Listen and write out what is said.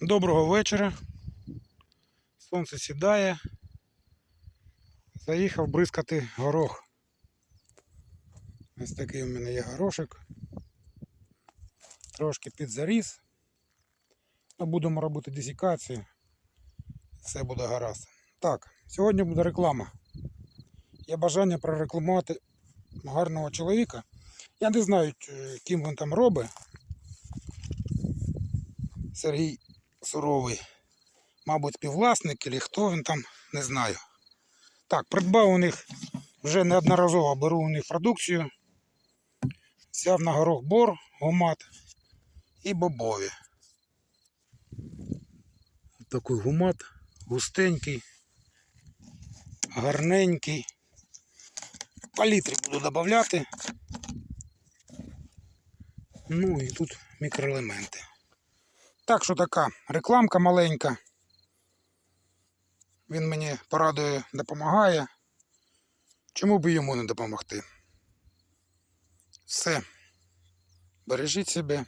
Доброго вечора. Сонце сідає. Заїхав бризкати горох. Ось такий у мене є горошик. Трошки підзаріс. Ми будемо робити десікацію. Все буде гаразд. Так, сьогодні буде реклама. Є бажання прорекламувати гарного чоловіка. Я не знаю, е, ким він там робить. Сергій Суровий. Мабуть, співвласник, чи хто він там, не знаю. Так, придбав у них вже неодноразово беру у них продукцію. Взяв на горох бор, гумат і бобові. Такий гумат густенький, гарненький. Палітри буду додавати. Ну і тут мікроелементи. Так що така рекламка маленька. Він мені порадує, допомагає. Чому б йому не допомогти? Все. Бережіть себе,